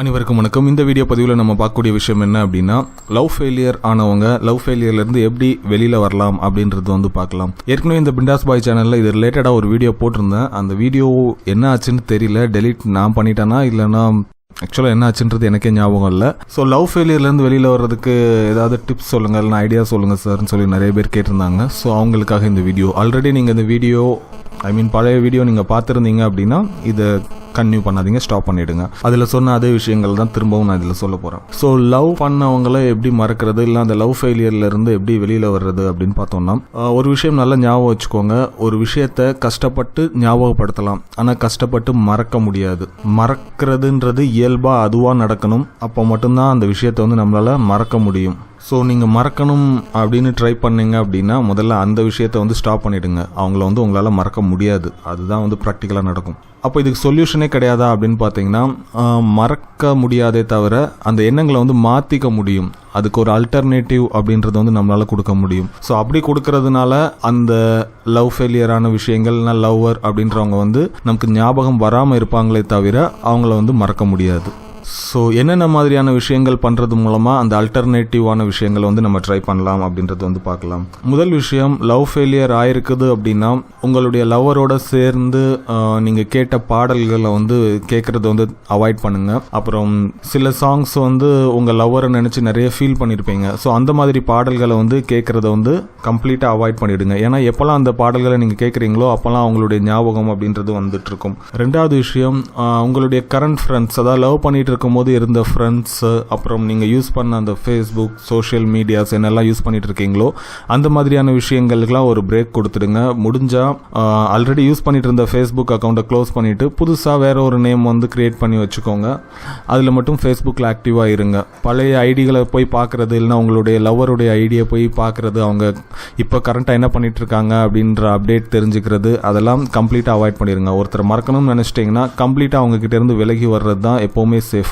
அனைவருக்கும் வணக்கம். இந்த வீடியோ பதிவில் நம்ம பார்க்கக்கூடிய விஷயம் என்ன அப்படின்னா லவ் ஃபெயிலியர் ஆனவங்க லவ் ஃபெயிலியர்லேருந்து எப்படி வெளியில் வரலாம் அப்படின்றது வந்து பார்க்கலாம். ஏற்கனவே இந்த பிண்டாஸ் பாய் சேனலில் இது ரிலேட்டடாக ஒரு வீடியோ போட்டிருந்தேன். அந்த வீடியோ என்ன ஆச்சுன்னு தெரியல. டெலிட் நான் பண்ணிட்டேனா இல்லைன்னா ஆக்சுவலாக என்ன ஆச்சுன்றது எனக்கே ஞாபகம் இல்லை. ஸோ லவ் ஃபெயிலியர்லேருந்து வெளியில் வர்றதுக்கு ஏதாவது டிப்ஸ் சொல்லுங்கள் இல்லைனா ஐடியா சொல்லுங்கள் சார்னு சொல்லி நிறைய பேர் கேட்டிருந்தாங்க. ஸோ அவங்களுக்காக இந்த வீடியோ. ஆல்ரெடி நீங்கள் இந்த வீடியோ ஐ மீன் பழைய வீடியோ நீங்கள் பார்த்துருந்தீங்க அப்படின்னா இதை கன்யூ பண்ணாதீங்க ஸ்டாப் பண்ணிடுங்க. அதில் சொன்ன அதே விஷயங்கள் தான் திரும்பவும் நான் இதில் சொல்ல போகிறேன் ஸோ லவ் பண்ணவங்கள எப்படி மறக்கிறது இல்லை அந்த லவ் ஃபெயிலியர்லேருந்து எப்படி வெளியில் வர்றது அப்படின்னு பார்த்தோம்னா ஒரு விஷயம் நல்லா ஞாபகம் வச்சுக்கோங்க. ஒரு விஷயத்தை கஷ்டப்பட்டு ஞாபகப்படுத்தலாம். ஆனால் கஷ்டப்பட்டு மறக்க முடியாது. மறக்கிறதுன்றது இயல்பாக அதுவாக நடக்கணும். அப்போ மட்டும்தான் அந்த விஷயத்தை வந்து நம்மளால் மறக்க முடியும். ஸோ நீங்கள் மறக்கணும் அப்படின்னு ட்ரை பண்ணீங்க அப்படின்னா முதல்ல அந்த விஷயத்தை வந்து ஸ்டாப் பண்ணிவிடுங்க அவங்கள வந்து உங்களால் மறக்க முடியாது. அதுதான் வந்து ப்ராக்டிக்கலாக நடக்கும். அப்போ இதுக்கு சொல்யூஷனே கிடையாதா அப்படின்னு பார்த்தீங்கன்னா மறக்க முடியாதே தவிர அந்த எண்ணங்களை வந்து மாற்றிக்க முடியும். அதுக்கு ஒரு அல்டர்னேட்டிவ் அப்படின்றத வந்து நம்மளால் கொடுக்க முடியும். ஸோ அப்படி கொடுக்கறதுனால அந்த லவ் ஃபெயிலியரான விஷயங்கள்னா லவ்வர் அப்படின்றவங்க வந்து நமக்கு ஞாபகம் வராமல் இருப்பாங்களே தவிர அவங்கள வந்து மறக்க முடியாது. ஸோ என்னென்ன மாதிரியான விஷயங்கள் பண்ணுறது மூலமாக அந்த அல்டர்னேட்டிவான விஷயங்களை வந்து நம்ம ட்ரை பண்ணலாம் அப்படின்றது வந்து பார்க்கலாம். முதல் விஷயம் லவ் ஃபெயிலியர் ஆயிருக்குது அப்படின்னா உங்களுடைய லவ்வரோட சேர்ந்து நீங்கள் கேட்ட பாடல்களை வந்து கேட்குறத வந்து அவாய்ட் பண்ணுங்கள் அப்புறம் சில சாங்ஸ் வந்து உங்கள் லவ்வரை நினச்சி நிறைய ஃபீல் பண்ணியிருப்பீங்க ஸோ அந்த மாதிரி பாடல்களை வந்து கேட்குறத வந்து கம்ப்ளீட்டாக அவாய்ட் பண்ணிவிடுங்க ஏன்னா எப்போல்லாம் அந்த பாடல்களை நீங்கள் கேட்குறீங்களோ அப்போல்லாம் அவங்களுடைய ஞாபகம் அப்படின்றது வந்துட்டு இருக்கும். ரெண்டாவது விஷயம் உங்களுடைய கரண்ட் ஃப்ரெண்ட்ஸ் அதாவது லவ் பண்ணிட்டு இருக்கும்போது இருந்த ஃப்ரெண்ட்ஸு அப்புறம் நீங்கள் யூஸ் பண்ண அந்த ஃபேஸ்புக் சோஷியல் மீடியாஸ் என்னெல்லாம் யூஸ் பண்ணிட்டு இருக்கீங்களோ அந்த மாதிரியான விஷயங்களுக்கெல்லாம் ஒரு பிரேக் கொடுத்துடுங்க. முடிஞ்சால் ஆல்ரெடி யூஸ் பண்ணிட்டு இருந்த ஃபேஸ்புக் அக்கௌண்ட்டை க்ளோஸ் பண்ணிவிட்டு புதுசாக வேற ஒரு நேம் வந்து கிரியேட் பண்ணி வச்சுக்கோங்க. அதில் மட்டும் ஃபேஸ்புக்கில் ஆக்டிவாக இருங்க. பழைய ஐடிகளை போய் பார்க்குறது இல்லைன்னா உங்களுடைய லவ்வருடைய ஐடியை போய் பார்க்குறது அவங்க இப்போ கரண்ட்டாக என்ன பண்ணிட்டு இருக்காங்க அப்படின்ற அப்டேட் தெரிஞ்சுக்கிறது அதெல்லாம் கம்ப்ளீட்டாக அவாய்ட் பண்ணிடுங்க ஒருத்தர் மறக்கணும்னு நினச்சிட்டிங்கன்னா கம்ப்ளீட்டாக அவங்க விலகி வர்றது தான் எப்போவுமே சேஃப்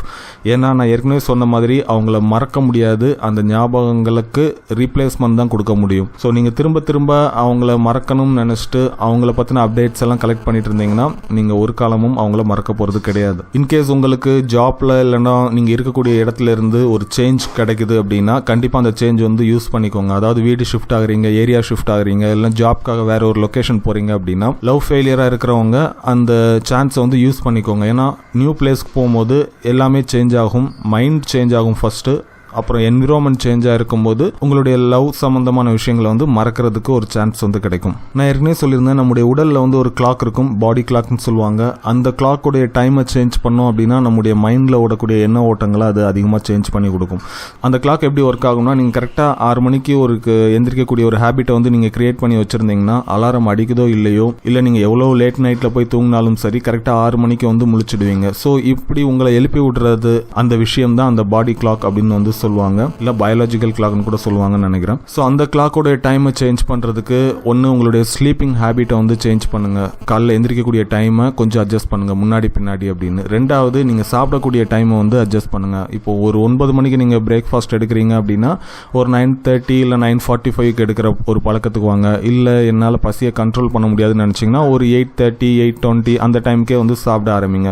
ஏன்னா நான் ஏற்கனவே சொன்ன மாதிரி அவங்கள மறக்க முடியாது. அந்த ஞாபகங்களுக்கு ரீப்ளேஸ்மெண்ட் தான் கொடுக்க முடியும். ஸோ நீங்கள் திரும்ப திரும்ப அவங்கள மறக்கணும்னு நினச்சிட்டு அவங்கள பற்றின அப்டேட்ஸ் எல்லாம் கலெக்ட் பண்ணிட்டு இருந்தீங்கன்னா நீங்கள் ஒரு காலமும் அவங்கள மறக்க போகிறது கிடையாது. இன்கேஸ் உங்களுக்கு ஜாப்பில் இல்லைன்னா நீங்கள் இருக்கக்கூடிய இடத்துல இருந்து ஒரு சேஞ்ச் கிடைக்குது அப்படின்னா கண்டிப்பாக அந்த சேஞ்ச் வந்து யூஸ் பண்ணிக்கோங்க. அதாவது வீடு ஷிஃப்ட் ஆகுறீங்க ஏரியா ஷிஃப்ட் ஆகுறீங்க இல்லை ஜாப்க்காக வேற ஒரு லொக்கேஷன் போகிறீங்க அப்படின்னா லவ் ஃபெயிலியராக இருக்கிறவங்க அந்த சான்ஸை வந்து யூஸ் பண்ணிக்கோங்க. ஏன்னா நியூ பிளேஸ்க்கு போகும்போது எல்லாமே சேஞ்ச் ஆகும் மைண்ட் சேஞ்ச் ஆகும் ஃபஸ்ட்டு அப்புறம் என்விரான்மெண்ட் சேஞ்சாக இருக்கும்போது உங்களுடைய லவ் சம்மந்தமான விஷயங்களை வந்து மறக்கிறதுக்கு ஒரு சான்ஸ் வந்து கிடைக்கும். நான் ஏற்கனவே சொல்லியிருந்தேன் நம்முடைய உடலில் வந்து ஒரு கிளாக் இருக்கும் பாடி கிளாக்னு சொல்லுவாங்க. அந்த கிளாக்குடைய டைமை சேஞ்ச் பண்ணோம் அப்படின்னா நம்முடைய மைண்டில் ஓடக்கூடிய எண்ண ஓட்டங்களை அது அதிகமாக சேஞ்ச் பண்ணி கொடுக்கும். அந்த கிளாக் எப்படி ஒர்க் ஆகும்னா நீங்கள் கரெக்டாக ஆறு மணிக்கு ஒரு எந்திரிக்கக்கூடிய ஒரு ஹேபிட்டை வந்து நீங்கள் கிரியேட் பண்ணி வச்சுருந்தீங்கன்னா அலாரம் அடிக்குதோ இல்லையோ இல்லை நீங்கள் எவ்வளோ லேட் நைட்டில் போய் தூங்கினாலும் சரி கரெக்டாக ஆறு மணிக்கு வந்து முழிச்சிடுவீங்க. ஸோ இப்படி உங்களை எழுப்பி விடுறது அந்த விஷயம் தான் அந்த பாடி கிளாக் அப்படின்னு வந்து சொல்லுவாங்க. இல்லை பயாலஜிக்கல் கிளாக்னு கூட சொல்லுவாங்கன்னு நினைக்கிறேன். ஸோ அந்த கிளாக்கோட டைமை சேஞ்ச் பண்ணுறதுக்கு ஒன்று உங்களுடைய ஸ்லீப்பிங் ஹேபிட்டை வந்து சேஞ்ச் பண்ணுங்க. காலைல எந்திரிக்கக்கூடிய டைமை கொஞ்சம் அட்ஜஸ்ட் பண்ணுங்க முன்னாடி பின்னாடி அப்படின்னு. ரெண்டாவது நீங்கள் சாப்பிடக்கூடிய டைமை வந்து அட்ஜஸ்ட் பண்ணுங்க. இப்போ ஒரு ஒன்பது மணிக்கு நீங்கள் பிரேக்ஃபாஸ்ட் எடுக்கிறீங்க அப்படின்னா ஒரு நைன் தேர்ட்டி இல்லை நைன் ஃபார்ட்டி ஃபைவ்க்கு எடுக்கிற ஒரு பழக்கத்துக்கு வாங்க. இல்லை என்னால் பசியை கண்ட்ரோல் பண்ண முடியாதுன்னு நினச்சிங்கன்னா ஒரு எயிட் தேர்ட்டி எயிட் டுவெண்ட்டி அந்த டைம்க்கே வந்து சாப்பிட ஆரம்பிங்க.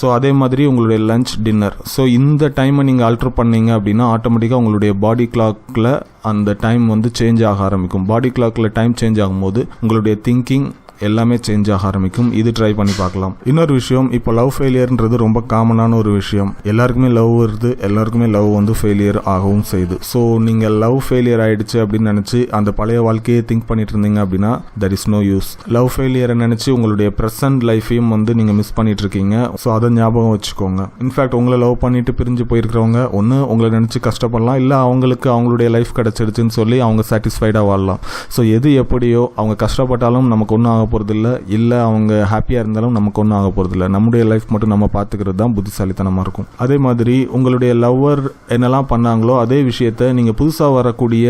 ஸோ அதே மாதிரி உங்களுடைய லஞ்ச் டின்னர் ஸோ இந்த டைமை நீங்கள் ஆல்டர் பண்ணீங்க அப்படின்னா ஆட்டோமேட்டிக்காக உங்களுடைய பாடி கிளாக்கில் அந்த டைம் வந்து சேஞ்ச் ஆக ஆரம்பிக்கும். பாடி கிளாக்கில் டைம் சேஞ்ச் ஆகும்போது உங்களுடைய திங்கிங் எல்லாமே சேஞ்ச் ஆக ஆரம்பிக்கும். இது ட்ரை பண்ணி பார்க்கலாம். இன்னொரு விஷயம் இப்போ லவ் ஃபெயிலியர்ன்றது ரொம்ப காமனான ஒரு விஷயம். எல்லாருக்குமே லவ் வருது எல்லாருக்குமே லவ் வந்து ஃபெயிலியர் ஆகவும் செய்யுது. ஸோ நீங்கள் லவ் ஃபெயிலியர் ஆயிடுச்சு அப்படின்னு நினச்சி அந்த பழைய வாழ்க்கையை திங்க் பண்ணிட்டு இருந்தீங்க அப்படின்னா that is no use love ஃபெயிலியரை நினச்சி உங்களுடைய ப்ரெசன்ட் லைஃபையும் வந்து நீங்கள் மிஸ் பண்ணிட்டு இருக்கீங்க. ஸோ அதை ஞாபகம் வச்சுக்கோங்க. இன்ஃபேக்ட் உங்களை லவ் பண்ணிட்டு பிரிஞ்சு போயிருக்கிறவங்க ஒன்று உங்களை நினச்சி கஷ்டப்படலாம். இல்லை அவங்களுக்கு அவங்களுடைய லைஃப் கிடச்சிருச்சுன்னு சொல்லி அவங்க சாட்டிஸ்ஃபைடாக வாழலாம். ஸோ எது எப்படியோ அவங்க கஷ்டப்பட்டாலும் நமக்கு ஒன்றும் ஆக போகிறதில்ல இல்லை அவங்க ஹாப்பியாக இருந்தாலும் நமக்கு ஒன்றும் ஆக போகிறதில்ல நம்முடைய லைஃப் மட்டும் நம்ம பார்த்துக்கிறது தான் புத்திசாலித்தனமாக இருக்கும். அதே மாதிரி உங்களுடைய லவ்வர் என்னெல்லாம் பண்ணாங்களோ அதே விஷயத்த நீங்கள் புதுசாக வரக்கூடிய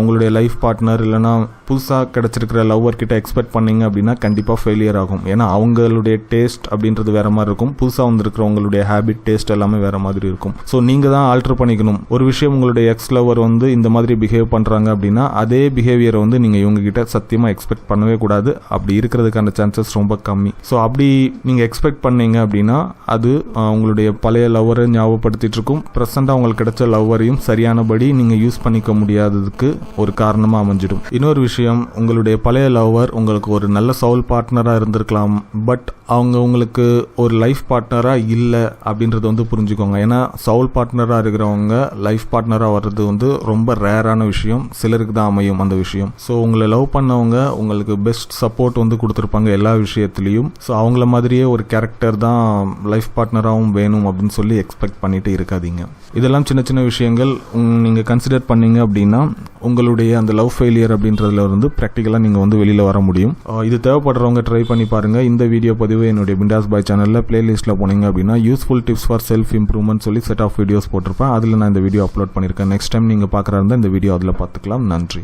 உங்களுடைய லைஃப் பார்ட்னர் இல்லைன்னா புதுசாக கிடச்சிருக்கிற லவ்வர் கிட்ட எக்ஸ்பெக்ட் பண்ணீங்க அப்படின்னா கண்டிப்பாக ஃபெயிலியர் ஆகும். ஏன்னா அவங்களுடைய டேஸ்ட் அப்படின்றது வேறு மாதிரி இருக்கும். புதுசாக வந்திருக்கிறவங்களுடைய ஹேபிட் டேஸ்ட் எல்லாமே வேற மாதிரி இருக்கும். ஸோ நீங்கள் தான் ஆல்டர் பண்ணிக்கணும். ஒரு விஷயம் உங்களுடைய எக்ஸ் லவர் வந்து இந்த மாதிரி பிஹேவ் பண்ணுறாங்க அப்படின்னா அதே பிஹேவியரை வந்து நீங்கள் இவங்க கிட்ட சத்தியமாக எக்ஸ்பெக்ட் பண்ணவே கூடாது. அப்படி இருக்கிறதுக்கான சான்சஸ் ரொம்ப கம்மி. ஸோ அப்படி நீங்கள் எக்ஸ்பெக்ட் பண்ணீங்க அப்படின்னா அது உங்களுடைய பழைய லவ்வரை ஞாபகப்படுத்திட்டு இருக்கும். ப்ரெசண்டாக உங்களுக்கு கிடைச்ச லவ்வரையும் சரியானபடி நீங்கள் யூஸ் பண்ணிக்க முடியாததுக்கு ஒரு காரணமாக அமைஞ்சிடும். இன்னொரு விஷயம் உங்களுடைய பழைய லவ்வர் உங்களுக்கு ஒரு நல்ல சவுல் பார்ட்னராக இருந்திருக்கலாம். பட் அவங்க உங்களுக்கு ஒரு லைஃப் பார்ட்னராக இல்லை அப்படின்றத வந்து புரிஞ்சுக்கோங்க. ஏன்னா சவுல் பார்ட்னராக இருக்கிறவங்க லைஃப் பார்ட்னராக வர்றது வந்து ரொம்ப ரேரான விஷயம். சிலருக்கு தான் அமையும் அந்த விஷயம். ஸோ உங்களை லவ் பண்ணவங்க உங்களுக்கு பெஸ்ட் சப்போர்ட் வந்து கொடுத்துருப்பாங்க எல்லா விஷயத்துலையும். ஸோ அவங்கள மாதிரியே ஒரு கேரக்டர் தான் லைஃப் பார்ட்னராகவும் வேணும் அப்படின்னு சொல்லி எக்ஸ்பெக்ட் பண்ணிட்டு இருக்காதீங்க. இதெல்லாம் சின்ன சின்ன விஷயங்கள். நீங்கள் கன்சிடர் பண்ணீங்க அப்படின்னா உங்களுடைய அந்த லவ் ஃபெயிலியர் அப்படின்றதுல இருந்து ப்ராக்டிக்கலாக நீங்கள் வந்து வெளியில் வர முடியும். இது தேவைப்படுறவங்க ட்ரை பண்ணி பாருங்கள் இந்த வீடியோ பதிவு என்னுடைய பிண்டாஸ் பாய் சேனலில் பிளேலிஸ்ட்டில் போனீங்க அப்படின்னா useful tips for self improvement சொல்லி செட் ஆஃப் வீடியோஸ் போட்டிருப்பேன். அதில் நான் இந்த வீடியோ அப்லோட் பண்ணியிருக்கேன் நெக்ஸ்ட் டைம் நீங்கள் பார்க்குறா இருந்தால் இந்த வீடியோ அதில் பார்த்துக்கலாம். நன்றி.